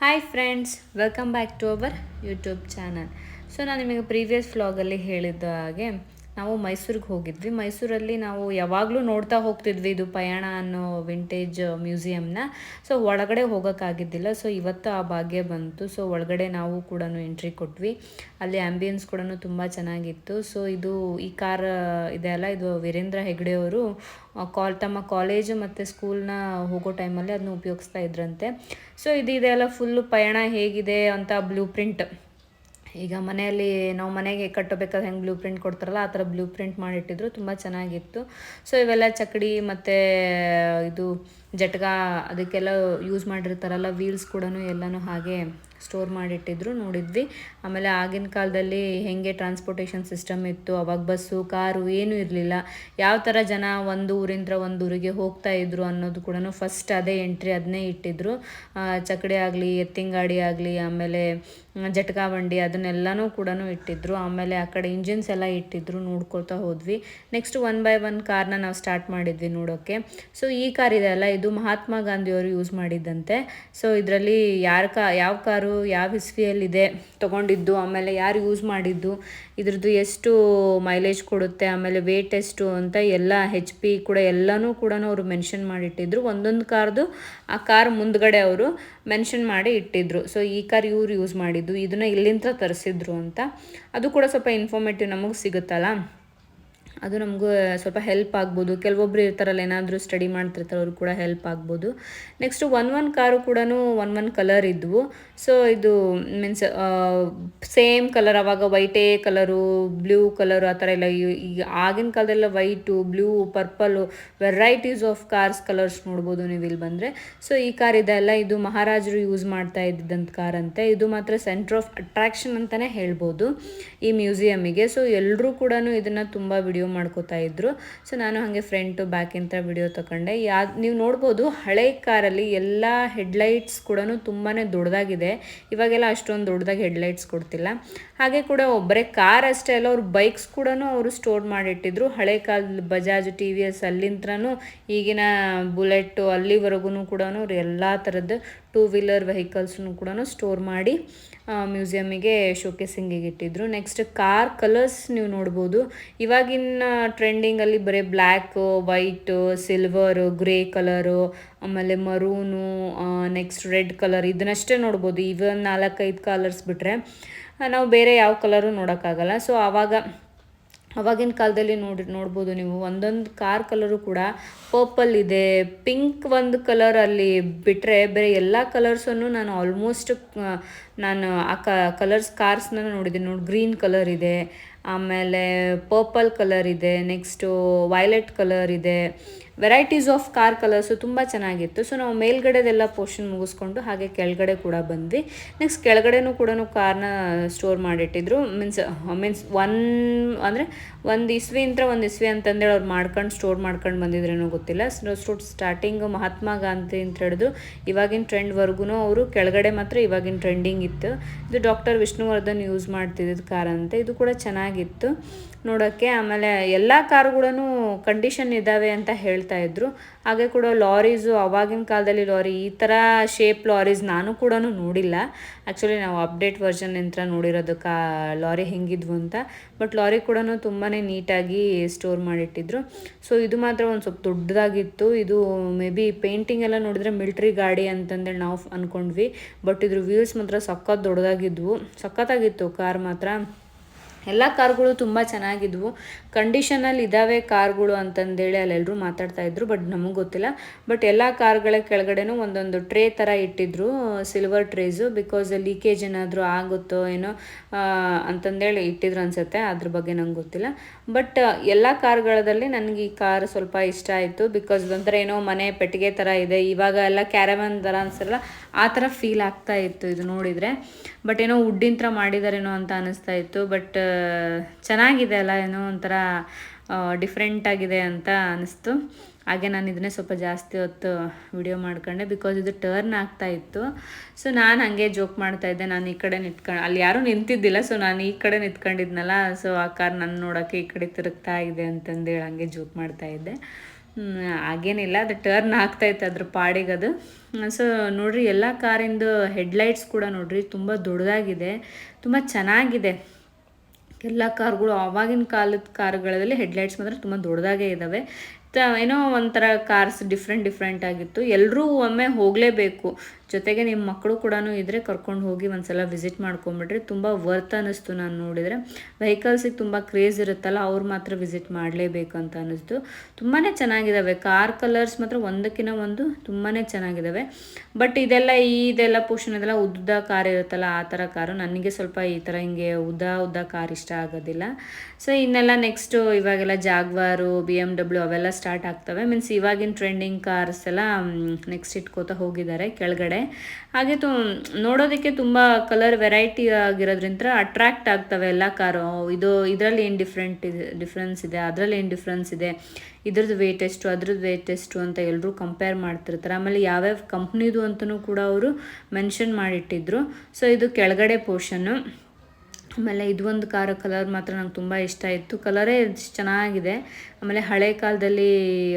Hi friends welcome back to our YouTube channel so ನಾನು ನಿಮಗೆ previous ವ್ಲಾಗಲ್ಲಿ ಹೇಳಿದ ಹಾಗೆ ನಾವು ಮೈಸೂರಿಗೆ ಹೋಗಿದ್ವಿ. ಮೈಸೂರಲ್ಲಿ ನಾವು ಯಾವಾಗಲೂ ನೋಡ್ತಾ ಹೋಗ್ತಿದ್ವಿ ಇದು ಪಯಣ ಅನ್ನೋ ವಿಂಟೇಜ್ ಮ್ಯೂಸಿಯಮ್ನ ಸೊ ಒಳಗಡೆ ಹೋಗೋಕ್ಕಾಗಿದ್ದಿಲ್ಲ. ಸೊ ಇವತ್ತು ಆ ಭಾಗ್ಯ ಬಂತು. ಸೊ ಒಳಗಡೆ ನಾವು ಕೂಡ ಎಂಟ್ರಿ ಕೊಟ್ವಿ. ಅಲ್ಲಿ ಆ್ಯಂಬಿಯನ್ಸ್ ಕೂಡ ತುಂಬ ಚೆನ್ನಾಗಿತ್ತು. ಸೊ ಇದು ಈ ಕಾರ್, ಇದೆ ಅಲ್ಲ, ಇದು ವೀರೇಂದ್ರ ಹೆಗ್ಡೆ ಅವರು ಕಾಲ್, ತಮ್ಮ ಕಾಲೇಜು ಮತ್ತು ಸ್ಕೂಲ್ನ ಹೋಗೋ ಟೈಮಲ್ಲಿ ಅದನ್ನ ಉಪಯೋಗಿಸ್ತಾ ಇದ್ರಂತೆ. ಸೊ ಇದು ಇದೆಲ್ಲ ಫುಲ್ಲು ಪಯಣ ಹೇಗಿದೆ ಅಂತ ಬ್ಲೂ ಪ್ರಿಂಟ್ ಈಗ ಮನೆಯಲ್ಲಿ ನಾವು ಮನೆಗೆ ಕಟ್ಟಬೇಕಾದ್ರೆ ಹೆಂಗೆ ಬ್ಲೂ ಪ್ರಿಂಟ್ ಕೊಡ್ತಾರಲ್ಲ ಆ ಥರ ಬ್ಲೂ ಪ್ರಿಂಟ್ ಮಾಡಿಟ್ಟಿದ್ರು, ತುಂಬ ಚೆನ್ನಾಗಿತ್ತು. ಸೊ ಇವೆಲ್ಲ ಚಕ್ಕಡಿ ಮತ್ತು ಇದು ಜಟ್ಗ ಅದಕ್ಕೆಲ್ಲ ಯೂಸ್ ಮಾಡಿರ್ತಾರಲ್ಲ ವೀಲ್ಸ್ ಕೂಡ ಎಲ್ಲನೂ ಹಾಗೆ ಸ್ಟೋರ್ ಮಾಡಿಟ್ಟಿದ್ರು, ನೋಡಿದ್ವಿ. ಆಮೇಲೆ ಆಗಿನ ಕಾಲದಲ್ಲಿ ಹೇಗೆ ಟ್ರಾನ್ಸ್ಪೋರ್ಟೇಷನ್ ಸಿಸ್ಟಮ್ ಇತ್ತು, ಅವಾಗ ಬಸ್ಸು ಕಾರು ಏನೂ ಇರಲಿಲ್ಲ. ಯಾವ ಥರ ಜನ ಒಂದು ಊರಿಂದ ಒಂದು ಊರಿಗೆ ಹೋಗ್ತಾ ಇದ್ರು ಅನ್ನೋದು ಕೂಡ ಫಸ್ಟ್ ಅದೇ ಎಂಟ್ರಿ ಅದನ್ನೇ ಇಟ್ಟಿದ್ರು. ಚಕಡಿ ಆಗಲಿ ಎತ್ತಿಂಗಾಡಿ ಆಗಲಿ, ಆಮೇಲೆ ಜಟ್ಕಾ ಬಂಡಿ ಅದನ್ನೆಲ್ಲನೂ ಕೂಡ ಇಟ್ಟಿದ್ರು. ಆಮೇಲೆ ಆ ಕಡೆ ಇಂಜಿನ್ಸ್ ಎಲ್ಲ ಇಟ್ಟಿದ್ರು, ನೋಡ್ಕೊಳ್ತಾ ಹೋದ್ವಿ. ನೆಕ್ಸ್ಟ್ ಒನ್ ಬೈ ಒನ್ ಕಾರ್ನ ನಾವು ಸ್ಟಾರ್ಟ್ ಮಾಡಿದ್ವಿ ನೋಡೋಕ್ಕೆ ಸೊ ಈ ಕಾರ್ ಇದೆ ಅಲ್ಲ ಇದು ಮಹಾತ್ಮ ಗಾಂಧಿಯವರು ಯೂಸ್ ಮಾಡಿದ್ದಂತೆ. ಸೊ ಇದರಲ್ಲಿ ಯಾರ ಕಾ, ಯಾವ ಕಾರು, ಯಾವ ಇಸ್ವಿಯಲ್ಲಿದೆ ತೊಗೊಂಡಿದ್ದು, ಆಮೇಲೆ ಯಾರು ಯೂಸ್ ಮಾಡಿದ್ದು, ಇದ್ರದ್ದು ಎಷ್ಟು ಮೈಲೇಜ್ ಕೊಡುತ್ತೆ, ಆಮೇಲೆ ವೇಟ್ ಎಷ್ಟು ಅಂತ ಎಲ್ಲ ಹೆಚ್ ಪಿ ಕೂಡ ಎಲ್ಲನೂ ಕೂಡ ಅವರು ಮೆನ್ಷನ್ ಮಾಡಿಟ್ಟಿದ್ರು. ಒಂದೊಂದು ಕಾರ್ದು ಆ ಕಾರ್ ಮುಂದ್ಗಡೆ ಅವರು ಮೆನ್ಷನ್ ಮಾಡಿ ಇಟ್ಟಿದ್ರು. ಸೊ ಈ ಕಾರ್ ಇವ್ರು ಯೂಸ್ ಮಾಡಿದ್ದು, ಇದನ್ನ ಇಲ್ಲಿಂದ ತರಿಸಿದ್ರು ಅಂತ. ಅದು ಕೂಡ ಸ್ವಲ್ಪ ಇನ್ಫಾರ್ಮೇಟಿವ್ ನಮಗೆ ಸಿಗುತ್ತಲ್ಲ? ಅದು ನಮಗೂ ಸ್ವಲ್ಪ ಹೆಲ್ಪ್ ಆಗ್ಬೋದು. ಕೆಲವೊಬ್ರು ಇರ್ತಾರಲ್ಲ, ಏನಾದರೂ ಸ್ಟಡಿ ಮಾಡ್ತಿರ್ತಾರೆ, ಅವ್ರು ಕೂಡ ಹೆಲ್ಪ್ ಆಗ್ಬೋದು. ನೆಕ್ಸ್ಟ್ ಒನ್ ಒನ್ ಕಾರು ಕೂಡ ಒನ್ ಒನ್ ಕಲರ್ ಇದ್ವು. ಸೊ ಇದು ಮೀನ್ಸ್ ಸೇಮ್ ಕಲರ್ ಅವಾಗ ವೈಟೇ ಕಲರು ಬ್ಲೂ ಕಲರು ಆ ಥರ ಎಲ್ಲ ಈಗ ಆಗಿನ ಕಾಲದೆಲ್ಲ white blue purple varieties of cars colours ನೋಡ್ಬೋದು ನೀವು ಇಲ್ಲಿ ಬಂದರೆ. ಸೊ ಈ ಕಾರ್ ಇದೆಲ್ಲ ಇದು ಮಹಾರಾಜರು ಯೂಸ್ ಮಾಡ್ತಾ ಇದ್ದಂಥ ಕಾರ್ ಅಂತೆ. ಇದು ಮಾತ್ರ ಸೆಂಟ್ರ್ ಆಫ್ ಅಟ್ರಾಕ್ಷನ್ ಅಂತಲೇ ಹೇಳ್ಬೋದು ಈ ಮ್ಯೂಸಿಯಮಿಗೆ ಸೊ ಎಲ್ಲರೂ ಕೂಡ ಇದನ್ನು ತುಂಬ ವಿಡಿಯೋ ಮಾಡ್ಕೋತಾ ಇದ್ರು. ಸೊ ನಾನು ಹಾಗೆ ಫ್ರಂಟು ಬ್ಯಾಕ್ ಅಂತ ವಿಡಿಯೋ ತಗೊಂಡೆ ಯಾ, ನೀವು ನೋಡ್ಬೋದು ಹಳೆ ಕಾರಲ್ಲಿ ಎಲ್ಲ ಹೆಡ್ಲೈಟ್ಸ್ ಕೂಡ ತುಂಬಾ ದೊಡ್ಡದಾಗಿದೆ ಇವಾಗೆಲ್ಲ ಅಷ್ಟೊಂದು ದೊಡ್ಡದಾಗಿ ಹೆಡ್ಲೈಟ್ಸ್ ಕೊಡ್ತಿಲ್ಲ. ಹಾಗೆ ಕೂಡ ಒಬ್ಬರೇ ಕಾರ್ ಅಷ್ಟೇ ಅಲ್ಲ, ಅವ್ರ ಬೈಕ್ಸ್ ಕೂಡ ಅವರು ಸ್ಟೋರ್ ಮಾಡಿಟ್ಟಿದ್ರು. ಹಳೆ ಕಾಲದ ಬಜಾಜ್ ಟಿ ವಿ ಎಸ್ ಅಲ್ಲಿಂತ್ರನೂ ಈಗಿನ ಬುಲೆಟ್ಟು ಅಲ್ಲಿವರೆಗೂ ಕೂಡ ಅವ್ರು ಎಲ್ಲ ಥರದ ಟೂ ವೀಲರ್ ವೆಹಿಕಲ್ಸ್ನು ಕೂಡ ಸ್ಟೋರ್ ಮಾಡಿ ಮ್ಯೂಸಿಯಮಿಗೆ ಶೋಕೇಸಿಂಗಿಗೆ ಇಟ್ಟಿದ್ರು. ನೆಕ್ಸ್ಟ್ ಕಾರ್ ಕಲರ್ಸ್ ನೀವು ನೋಡ್ಬೋದು. ಇವಾಗಿನ ಟ್ರೆಂಡಿಂಗಲ್ಲಿ ಬರೀ black white silver grey colour ಆಮೇಲೆ ಮರೂನು ನೆಕ್ಸ್ಟ್ ರೆಡ್ ಕಲರ್ ಇದನ್ನಷ್ಟೇ ನೋಡ್ಬೋದು. ಇವನ್ ನಾಲ್ಕೈದು ಕಲರ್ಸ್ ಬಿಟ್ಟರೆ ನಾವು ಬೇರೆ ಯಾವ ಕಲರು ನೋಡೋಕ್ಕಾಗಲ್ಲ. ಸೊ ಆವಾಗ ಅವಾಗಿನ ಕಾಲದಲ್ಲಿ ನೋಡಿ ನೋಡ್ಬೋದು ನೀವು. ಒಂದೊಂದು ಕಾರ್ ಕಲರು ಕೂಡ ಪರ್ಪಲ್ ಇದೆ. ಪಿಂಕ್ ಒಂದು ಕಲರ್ ಅಲ್ಲಿ ಬಿಟ್ಟರೆ ಬೇರೆ ಎಲ್ಲ ಕಲರ್ಸನ್ನು ನಾನು ಆಲ್ಮೋಸ್ಟ್ ನಾನು ಆ ಕ ಕಲರ್ಸ್ ಕಾರ್ಸ್ನ ನೋಡಿದ್ದೀನಿ. ನೋಡಿ ಗ್ರೀನ್ ಕಲರ್ ಇದೆ. ಆಮೇಲೆ ಪರ್ಪಲ್ ಕಲರ್ ಇದೆ. ನೆಕ್ಸ್ಟು ವೈಲೆಟ್ ಕಲರ್ ಇದೆ. ವೆರೈಟೀಸ್ ಆಫ್ ಕಾರ್ ಕಲರ್ಸು ತುಂಬ ಚೆನ್ನಾಗಿತ್ತು. ಸೊ ನಾವು ಮೇಲ್ಗಡೆದೆಲ್ಲ ಪೋರ್ಷನ್ ಮುಗಿಸ್ಕೊಂಡು ಹಾಗೆ ಕೆಳಗಡೆ ಕೂಡ ಬಂದ್ವಿ. ನೆಕ್ಸ್ಟ್ ಕೆಳಗಡೆನೂ ಕೂಡ ಕಾರ್ನ ಸ್ಟೋರ್ ಮಾಡಿಟ್ಟಿದ್ರು. ಮೀನ್ಸ್ ಮೀನ್ಸ್ ಒನ್ ಅಂದರೆ ಒಂದು ಇಸ್ವಿ ಅಂತ ಒಂದು ಇಸ್ವಿ ಅಂತಂದೇಳಿ ಅವ್ರು ಮಾಡ್ಕೊಂಡು ಸ್ಟೋರ್ ಮಾಡ್ಕೊಂಡು ಬಂದಿದ್ರೇನೋ ಗೊತ್ತಿಲ್ಲ. ಸೊ ಸ್ಟಾರ್ಟಿಂಗ್ ಮಹಾತ್ಮ ಗಾಂಧಿ ಅಂತ ಹಿಡಿದು ಇವಾಗಿನ ಟ್ರೆಂಡ್ವರೆಗೂ ಅವರು ಕೆಳಗಡೆ ಮಾತ್ರ ಇವಾಗಿನ ಟ್ರೆಂಡಿಂಗ್ ಇತ್ತು. ಇದು ಡಾಕ್ಟರ್ ವಿಷ್ಣುವರ್ಧನ್ ಯೂಸ್ ಮಾಡ್ತಿದ್ದ ಕಾರ್ ಅಂತ. ಇದು ಕೂಡ ಚೆನ್ನಾಗಿತ್ತು. ನೋಡೋಕ್ಕೆ ಆಮೇಲೆ ಎಲ್ಲ ಕಾರುಗಳೂ ಕಂಡೀಷನ್ ಇದ್ದಾವೆ ಅಂತ ಹೇಳ್ತಾ ಇದ್ರು. ಹಾಗೆ ಕೂಡ ಲಾರೀಸು ಅವಾಗಿನ ಕಾಲದಲ್ಲಿ ಲಾರಿ ಈ ಥರ ಶೇಪ್ ಲಾರೀಸ್ ನಾನು ಕೂಡ ನೋಡಿಲ್ಲ. ಆ್ಯಕ್ಚುಲಿ ನಾವು ಅಪ್ಡೇಟ್ ವರ್ಷನ್ ನಂತರ ನೋಡಿರೋದು ಕಾ ಲಾರಿ ಹೆಂಗಿದ್ವು ಅಂತ. ಬಟ್ ಲಾರಿ ಕೂಡ ತುಂಬಾ ನೀಟಾಗಿ ಸ್ಟೋರ್ ಮಾಡಿಟ್ಟಿದ್ರು. ಸೊ ಇದು ಮಾತ್ರ ಒಂದು ಸ್ವಲ್ಪ ದೊಡ್ಡದಾಗಿತ್ತು. ಇದು ಮೇ ಬಿ ಪೇಂಟಿಂಗ್ ಎಲ್ಲ ನೋಡಿದ್ರೆ ಮಿಲ್ಟ್ರಿ ಗಾಡಿ ಅಂತಂದೇಳಿ ನಾವು ಅಂದ್ಕೊಂಡ್ವಿ ಬಟ್ ಇದ್ರ ವೀಲ್ಸ್ ಮಾತ್ರ ಸಖತ್ ದೊಡ್ಡದಾಗಿದ್ವು. ಸಖತ್ತಾಗಿತ್ತು ಕಾರ್ ಮಾತ್ರ. ಎಲ್ಲ ಕಾರ್ಗಳು ತುಂಬ ಚೆನ್ನಾಗಿದ್ವು. ಕಂಡೀಷನಲ್ಲಿ ಇದ್ದಾವೆ ಕಾರ್ಗಳು ಅಂತಂದೇಳಿ ಅಲ್ಲೆಲ್ಲರೂ ಮಾತಾಡ್ತಾ ಇದ್ರು ಬಟ್ ನಮಗೆ ಗೊತ್ತಿಲ್ಲ. ಬಟ್ ಎಲ್ಲ ಕಾರ್ಗಳ ಕೆಳಗಡೆನೂ ಒಂದೊಂದು ಟ್ರೇ ಥರ ಇಟ್ಟಿದ್ರು ಸಿಲ್ವರ್ ಟ್ರೇಸು ಬಿಕಾಸ್ ಲೀಕೇಜ್ ಏನಾದರೂ ಆಗುತ್ತೋ ಏನೋ ಅಂತಂದೇಳಿ ಇಟ್ಟಿದ್ರು ಅನ್ಸುತ್ತೆ, ಅದ್ರ ಬಗ್ಗೆ ನಂಗೆ ಗೊತ್ತಿಲ್ಲ. ಬಟ್ ಎಲ್ಲ ಕಾರ್ಗಳದಲ್ಲಿ ನನಗೆ ಈ ಕಾರ್ ಸ್ವಲ್ಪ ಇಷ್ಟ ಆಯಿತು ಬಿಕಾಸ್ ಒಂಥರ ಏನೋ ಮನೆ ಪೆಟ್ಟಿಗೆ ಥರ ಇದೆ, ಇವಾಗ ಎಲ್ಲ ಕ್ಯಾರವನ್ ಥರ ಅನ್ಸಲ್ಲ, ಆ ಥರ ಫೀಲ್ ಆಗ್ತಾ ಇತ್ತು ಇದು ನೋಡಿದರೆ. ಬಟ್ ಏನೋ ವುಡ್ಡಿನ ಥರ ಮಾಡಿದಾರೇನೋ ಅಂತ ಅನಿಸ್ತಾ ಇತ್ತು ಬಟ್ ಚೆನ್ನಾಗಿದೆ ಅಲ್ಲ ಏನೋ ಒಂಥರ ಡಿಫ್ರೆಂಟ್ ಆಗಿದೆ ಅಂತ ಅನಿಸ್ತು. ಹಾಗೆ ನಾನು ಇದನ್ನೇ ಸ್ವಲ್ಪ ಜಾಸ್ತಿ ಹೊತ್ತು ವಿಡಿಯೋ ಮಾಡ್ಕೊಂಡೆ ಬಿಕಾಸ್ ಇದು ಟರ್ನ್ ಆಗ್ತಾ ಇತ್ತು. ಸೊ ನಾನು ಹಂಗೆ ಜೋಕ್ ಮಾಡ್ತಾ ಇದ್ದೆ. ನಾನು ಈ ಕಡೆ ನಿಂತ್ಕೊಂಡು ಅಲ್ಲಿ ಯಾರೂ ನಿಂತಿದ್ದಿಲ್ಲ. ಸೊ ನಾನು ಈ ಕಡೆ ನಿಂತ್ಕೊಂಡಿದ್ನಲ್ಲ. ಸೊ ಆ ಕಾರ್ ನನ್ನ ನೋಡೋಕ್ಕೆ ಈ ಕಡೆ ತಿರುಗ್ತಾ ಇದೆ ಅಂತಂದೇಳಿ ಹಂಗೆ ಜೋಕ್ ಮಾಡ್ತಾ ಇದ್ದೆ. ಹಾಗೇನಿಲ್ಲ. ಅದು ಟರ್ನ್ ಆಗ್ತಾ ಇತ್ತು ಅದ್ರ ಪಾಡಿಗೆ ಅದು. ಸೊ ನೋಡ್ರಿ, ಎಲ್ಲ ಕಾರಿಂದು ಹೆಡ್ಲೈಟ್ಸ್ ಕೂಡ ನೋಡ್ರಿ, ತುಂಬ ದೊಡ್ಡದಾಗಿದೆ ತುಂಬ ಚೆನ್ನಾಗಿದೆ. ಎಲ್ಲ ಕಾರ್ಗಳು ಆವಾಗಿನ ಕಾಲದ ಕಾರ್ಗಳಲ್ಲಿ ಹೆಡ್ಲೈಟ್ಸ್ ಮಾತ್ರ ತುಂಬ ದೊಡ್ಡದಾಗೇ ಇದ್ದಾವೆ ಏನೋ ಒಂಥರ ಕಾರ್ಸ್ ಡಿಫ್ರೆಂಟ್ ಡಿಫ್ರೆಂಟ್ ಆಗಿತ್ತು. ಎಲ್ಲರೂ ಒಮ್ಮೆ ಹೋಗಲೇಬೇಕು. ಜೊತೆಗೆ ನಿಮ್ಮ ಮಕ್ಕಳು ಕೂಡ ಇದ್ದರೆ ಕರ್ಕೊಂಡು ಹೋಗಿ ಒಂದ್ಸಲ ವಿಸಿಟ್ ಮಾಡ್ಕೊಂಬಿಟ್ರೆ ತುಂಬ ವರ್ತ್ ಅನ್ನಿಸ್ತು ನಾನು ನೋಡಿದರೆ. ವೆಹಿಕಲ್ಸಿಗೆ ತುಂಬ ಕ್ರೇಜ್ ಇರುತ್ತಲ್ಲ, ಅವ್ರು ಮಾತ್ರ ವಿಸಿಟ್ ಮಾಡಲೇಬೇಕು ಅಂತ ಅನ್ನಿಸ್ತು. ತುಂಬಾ ಚೆನ್ನಾಗಿದ್ದಾವೆ ಕಾರ್ ಕಲರ್ಸ್ ಮಾತ್ರ ಒಂದಕ್ಕಿಂತ ಒಂದು ತುಂಬಾ ಚೆನ್ನಾಗಿದ್ದಾವೆ ಬಟ್ ಇದೆಲ್ಲ ಇದೆಲ್ಲ ಪೋರ್ಷನ್ ಇದೆಲ್ಲ ಉದ್ದ ಕಾರ್ ಇರುತ್ತಲ್ಲ, ಆ ಥರ ಕಾರು ನನಗೆ ಸ್ವಲ್ಪ ಈ ಥರ ಹಿಂಗೆ ಉದ್ದ ಉದ್ದ ಕಾರ್ ಇಷ್ಟ ಆಗೋದಿಲ್ಲ. ಸೊ ಇನ್ನೆಲ್ಲ ನೆಕ್ಸ್ಟು ಇವಾಗೆಲ್ಲ ಜಾಗ್ವಾರು ಬಿ ಎಂ ಡಬ್ಲ್ಯೂ ಅವೆಲ್ಲ ಸ್ಟಾರ್ಟ್ ಆಗ್ತವೆ. ಮೀನ್ಸ್ ಇವಾಗಿನ ಟ್ರೆಂಡಿಂಗ್ ಕಾರ್ಸ್ ಎಲ್ಲ ನೆಕ್ಸ್ಟ್ ಇಟ್ಕೋತಾ ಹೋಗಿದ್ದಾರೆ ಕೆಳಗಡೆ. ಹಾಗೆ ತು ನೋಡೋದಕ್ಕೆ ತುಂಬ ಕಲರ್ ವೆರೈಟಿ ಆಗಿರೋದ್ರಿಂದ ಅಟ್ರಾಕ್ಟ್ ಆಗ್ತವೆ ಎಲ್ಲ ಕಾರು. ಇದು ಇದರಲ್ಲಿ ಏನು ಡಿಫ್ರೆಂಟ್ ಇದೆ ಡಿಫ್ರೆನ್ಸ್ ಇದೆ, ಅದರಲ್ಲಿ ಏನು ಡಿಫ್ರೆನ್ಸ್ ಇದೆ, ಇದ್ರದ್ದು ವೇಟ್ ಎಷ್ಟು, ಅದ್ರದ್ದು ವೇಟ್ ಎಷ್ಟು ಅಂತ ಎಲ್ಲರೂ ಕಂಪೇರ್ ಮಾಡ್ತಿರ್ತಾರೆ. ಆಮೇಲೆ ಯಾವ್ಯಾವ ಕಂಪ್ನಿದು ಅಂತಲೂ ಕೂಡ ಅವರು ಮೆನ್ಷನ್ ಮಾಡಿಟ್ಟಿದ್ರು. ಸೊ ಇದು ಕೆಳಗಡೆ ಪೋರ್ಷನ್ನು ಆಮೇಲೆ ಇದು ಒಂದು ಕಾರ ಕಲರ್ ಮಾತ್ರ ನಂಗೆ ತುಂಬ ಇಷ್ಟ ಇತ್ತು. ಕಲರೇ ಚೆನ್ನಾಗಿದೆ. ಆಮೇಲೆ ಹಳೆ ಕಾಲದಲ್ಲಿ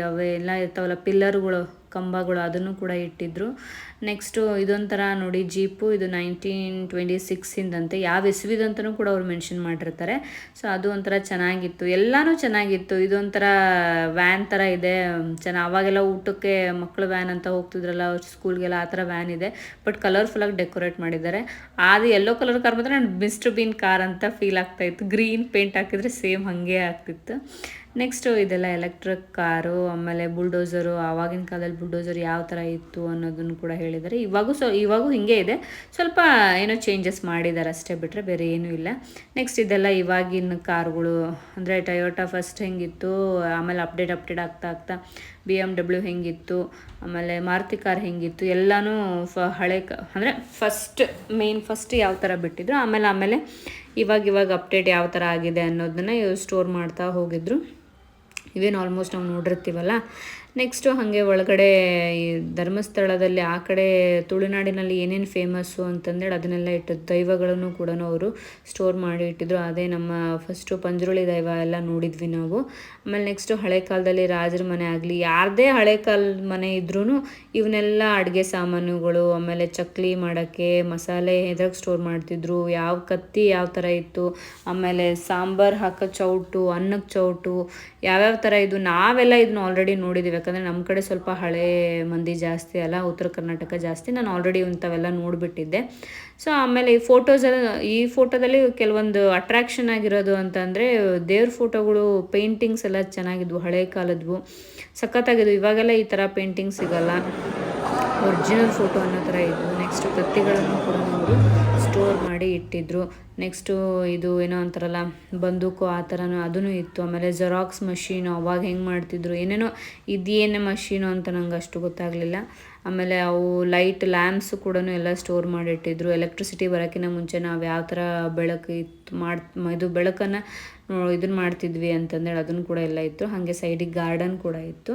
ಅವೆಲ್ಲ ಇರ್ತಾವಲ್ಲ ಪಿಲ್ಲರ್ಗಳು ಕಂಬಗಳು ಅದನ್ನು ಕೂಡ ಇಟ್ಟಿದ್ರು. ನೆಕ್ಸ್ಟು ಇದೊಂಥರ ನೋಡಿ ಜೀಪು ಇದು ನೈನ್ಟೀನ್ ಟ್ವೆಂಟಿ ಸಿಕ್ಸಿಂದಂತೆ ಯಾವ ಎಸ್ವಿದಂತನೂ ಕೂಡ ಅವ್ರು ಮೆನ್ಷನ್ ಮಾಡಿರ್ತಾರೆ. ಸೊ ಅದು ಒಂಥರ ಚೆನ್ನಾಗಿತ್ತು. ಎಲ್ಲನೂ ಚೆನ್ನಾಗಿತ್ತು. ಇದೊಂಥರ ವ್ಯಾನ್ ಥರ ಇದೆ. ಚೆನ್ನ ಅವಾಗೆಲ್ಲ ಊಟಕ್ಕೆ ಮಕ್ಕಳು ವ್ಯಾನ್ ಅಂತ ಹೋಗ್ತಿದ್ರಲ್ಲ ಸ್ಕೂಲ್ಗೆಲ್ಲ ಆ ಥರ ವ್ಯಾನ್ ಇದೆ. ಬಟ್ ಕಲರ್ಫುಲ್ಲಾಗಿ ಡೆಕೋರೇಟ್ ಮಾಡಿದ್ದಾರೆ. ಅದು ಯೆಲ್ಲೋ ಕಲರ್ ಕಾರ್ ಮಾತ್ರ, ನಾನು ಮಿಸ್ಟರ್ ಬೀನ್ ಕಾರ್ ಅಂತ ಫೀಲ್ ಆಗ್ತಾಯಿತ್ತು ಗ್ರೀನ್ ಪೇಂಟ್ ಹಾಕಿದ್ರೆ ಸೇಮ್ ಹಾಗೆ ಆಗ್ತಿತ್ತು. ನೆಕ್ಸ್ಟು ಇದೆಲ್ಲ ಎಲೆಕ್ಟ್ರಿಕ್ ಕಾರು, ಆಮೇಲೆ ಬುಲ್ಡೋಸರು, ಆವಾಗಿನ ಕಾಲದಲ್ಲಿ ಬುಲ್ಡೋಸರ್ ಯಾವ ಥರ ಇತ್ತು ಅನ್ನೋದನ್ನು ಕೂಡ ಹೇಳಿದ್ದಾರೆ. ಇವಾಗೂ ಸೊ, ಇವಾಗೂ ಹಿಂಗೆ ಇದೆ. ಸ್ವಲ್ಪ ಏನೋ ಚೇಂಜಸ್ ಮಾಡಿದ್ದಾರೆ ಅಷ್ಟೇ ಬಿಟ್ಟರೆ ಬೇರೆ ಏನೂ ಇಲ್ಲ. ನೆಕ್ಸ್ಟ್ ಇದೆಲ್ಲ ಇವಾಗಿನ ಕಾರ್ಗಳು, ಅಂದರೆ ಟಯೋಟಾ ಫಸ್ಟ್ ಹೆಂಗಿತ್ತು, ಆಮೇಲೆ ಅಪ್ಡೇಟ್ ಅಪ್ಡೇಟ್ ಆಗ್ತಾ ಆಗ್ತಾ ಬಿ ಎಂ ಡಬ್ಲ್ಯೂ ಹೆಂಗಿತ್ತು, ಆಮೇಲೆ ಮಾರುತಿ ಕಾರ್ ಹೆಂಗಿತ್ತು, ಎಲ್ಲನೂ ಫ ಹಳೆ ಕ, ಅಂದರೆ ಫಸ್ಟ್ ಮೇನ್ ಫಸ್ಟ್ ಯಾವ ಥರ ಬಿಟ್ಟಿದ್ರು, ಆಮೇಲೆ ಆಮೇಲೆ ಇವಾಗ ಇವಾಗ ಅಪ್ಡೇಟ್ ಯಾವ ಥರ ಆಗಿದೆ ಅನ್ನೋದನ್ನ ಸ್ಟೋರ್ ಮಾಡ್ತಾ ಹೋಗಿದ್ರು. ಇವೇನು ಆಲ್ಮೋಸ್ಟ್ ನಾವು ನೋಡಿರ್ತೀವಲ್ಲ? ನೆಕ್ಸ್ಟು ಹಾಗೆ ಒಳಗಡೆ ಈ ಧರ್ಮಸ್ಥಳದಲ್ಲಿ ಆ ಕಡೆ ತುಳುನಾಡಿನಲ್ಲಿ ಏನೇನು ಫೇಮಸ್ಸು ಅಂತಂದೇಳಿ ಅದನ್ನೆಲ್ಲ ಇಟ್ಟು ದೈವಗಳನ್ನು ಕೂಡ ಅವರು ಸ್ಟೋರ್ ಮಾಡಿ ಇಟ್ಟಿದ್ರು. ಅದೇ ನಮ್ಮ ಫಸ್ಟು ಪಂಜುರುಳಿ ದೈವ ಎಲ್ಲ ನೋಡಿದ್ವಿ ನಾವು. ಆಮೇಲೆ ನೆಕ್ಸ್ಟು ಹಳೆ ಕಾಲದಲ್ಲಿ ರಾಜರ ಮನೆ ಆಗಲಿ, ಯಾರದೇ ಹಳೆ ಕಾಲದ ಮನೆ ಇದ್ರೂ ಇವನ್ನೆಲ್ಲ ಅಡುಗೆ ಸಾಮಾನುಗಳು, ಆಮೇಲೆ ಚಕ್ಲಿ ಮಾಡೋಕ್ಕೆ ಮಸಾಲೆ ಎದ್ರಾಗ ಸ್ಟೋರ್ ಮಾಡ್ತಿದ್ರು. ಯಾವ ಕತ್ತಿ ಯಾವ ಥರ ಇತ್ತು, ಆಮೇಲೆ ಸಾಂಬಾರು ಹಾಕೋ ಚೌಟು ಅನ್ನಕ್ಕೆ ಚೌಟು, ಯಾವ್ಯಾವ ಥರ ಇದು ನಾವೆಲ್ಲ ಇದನ್ನ ಆಲ್ರೆಡಿ ನೋಡಿದ್ದೀವಿ ಯಾಕಂದರೆ ನಮ್ಮ ಕಡೆ ಸ್ವಲ್ಪ ಹಳೆ ಮಂದಿ ಜಾಸ್ತಿ ಅಲ್ಲ, ಉತ್ತರ ಕರ್ನಾಟಕ ಜಾಸ್ತಿ. ನಾನು ಆಲ್ರೆಡಿ ಇಂಥವೆಲ್ಲ ನೋಡಿಬಿಟ್ಟಿದ್ದೆ. ಸೊ ಆಮೇಲೆ ಈ ಫೋಟೋಸ್ ಈ ಫೋಟೋದಲ್ಲಿ ಕೆಲವೊಂದು ಅಟ್ರಾಕ್ಷನ್ ಆಗಿರೋದು ಅಂತಂದರೆ ದೇವ್ರ ಫೋಟೋಗಳು ಪೇಂಟಿಂಗ್ಸ್ ಎಲ್ಲ ಚೆನ್ನಾಗಿದ್ವು, ಹಳೆ ಕಾಲದ್ವು. ಸಖತ್ತಾಗಿದ್ವು. ಇವಾಗೆಲ್ಲ ಈ ಥರ ಪೇಂಟಿಂಗ್ ಸಿಗಲ್ಲ. ಒರಿಜಿನಲ್ ಫೋಟೋ ಅನ್ನೋ ಥರ ಇದ್ವು. ನೆಕ್ಸ್ಟ್ ಕತ್ತಿಗಳನ್ನು ಕೂಡ ಅವರು ಸ್ಟೋರ್ ಮಾಡಿ ಇಟ್ಟಿದ್ರು. ನೆಕ್ಸ್ಟು ಇದು ಏನೋ ಅಂತಾರಲ್ಲ, ಬಂದೂಕು ಆ ಥರನೂ ಅದೂ ಇತ್ತು. ಆಮೇಲೆ ಜೆರಾಕ್ಸ್ ಮಷೀನು ಅವಾಗ ಹೆಂಗೆ ಮಾಡ್ತಿದ್ರು, ಏನೇನೋ ಇದೇನೇ ಮಷೀನು ಅಂತ ನಂಗೆ ಅಷ್ಟು ಗೊತ್ತಾಗಲಿಲ್ಲ. ಆಮೇಲೆ ಅವು ಲೈಟ್ ಲ್ಯಾಂಪ್ಸ್ ಕೂಡ ಎಲ್ಲ ಸ್ಟೋರ್ ಮಾಡಿಟ್ಟಿದ್ರು. ಎಲೆಕ್ಟ್ರಿಸಿಟಿ ಬರೋಕ್ಕಿಂತ ಮುಂಚೆ ನಾವು ಯಾವ ಥರ ಬೆಳಕು ಇತ್ತು ಮಾಡಿ, ಇದು ಬೆಳಕನ್ನು, ಇದನ್ನು ಮಾಡ್ತಿದ್ವಿ ಅಂತಂದೇಳಿ ಅದನ್ನು ಕೂಡ ಎಲ್ಲ ಇತ್ತು. ಹಾಗೆ ಸೈಡಿಗೆ ಗಾರ್ಡನ್ ಕೂಡ ಇತ್ತು.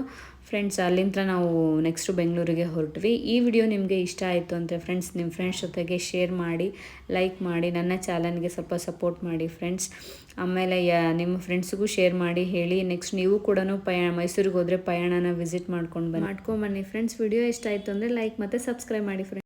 ಫ್ರೆಂಡ್ಸ್ ಅಲ್ಲಿಂದ ನಾವು ನೆಕ್ಸ್ಟು ಬೆಂಗಳೂರಿಗೆ ಹೊರಟ್ವಿ. ಈ ವಿಡಿಯೋ ನಿಮಗೆ ಇಷ್ಟ ಆಯಿತು ಅಂದರೆ ಫ್ರೆಂಡ್ಸ್ ನಿಮ್ಮ ಫ್ರೆಂಡ್ಸ್ ಜೊತೆಗೆ ಶೇರ್ ಮಾಡಿ ಲೈಕ್ ಮಾಡಿ, ನನ್ನ ಚಾನಲ್ಗೆ ಸ್ವಲ್ಪ ಸಪೋರ್ಟ್ ಮಾಡಿ ಫ್ರೆಂಡ್ಸ್ ಆಮೇಲೆ ನಿಮ್ಮ ಫ್ರೆಂಡ್ಸ್ಗೂ ಶೇರ್ ಮಾಡಿ ಹೇಳಿ. ನೆಕ್ಸ್ಟ್ ನೀವು ಕೂಡ ಪಯ, ಮೈಸೂರಿಗೆ ಹೋದರೆ ಪಯಣನ ವಿಸಿಟ್ ಮಾಡ್ಕೊಂಡು ಬನ್ನಿ. ಮಾಡ್ಕೊಂಬನ್ನಿ ಫ್ರೆಂಡ್ಸ್ ವಿಡಿಯೋ ಇಷ್ಟ ಆಯಿತು ಅಂದರೆ ಲೈಕ್ ಮತ್ತು ಸಬ್ಸ್ಕ್ರೈಬ್ ಮಾಡಿ ಫ್ರೆಂಡ್ಸ್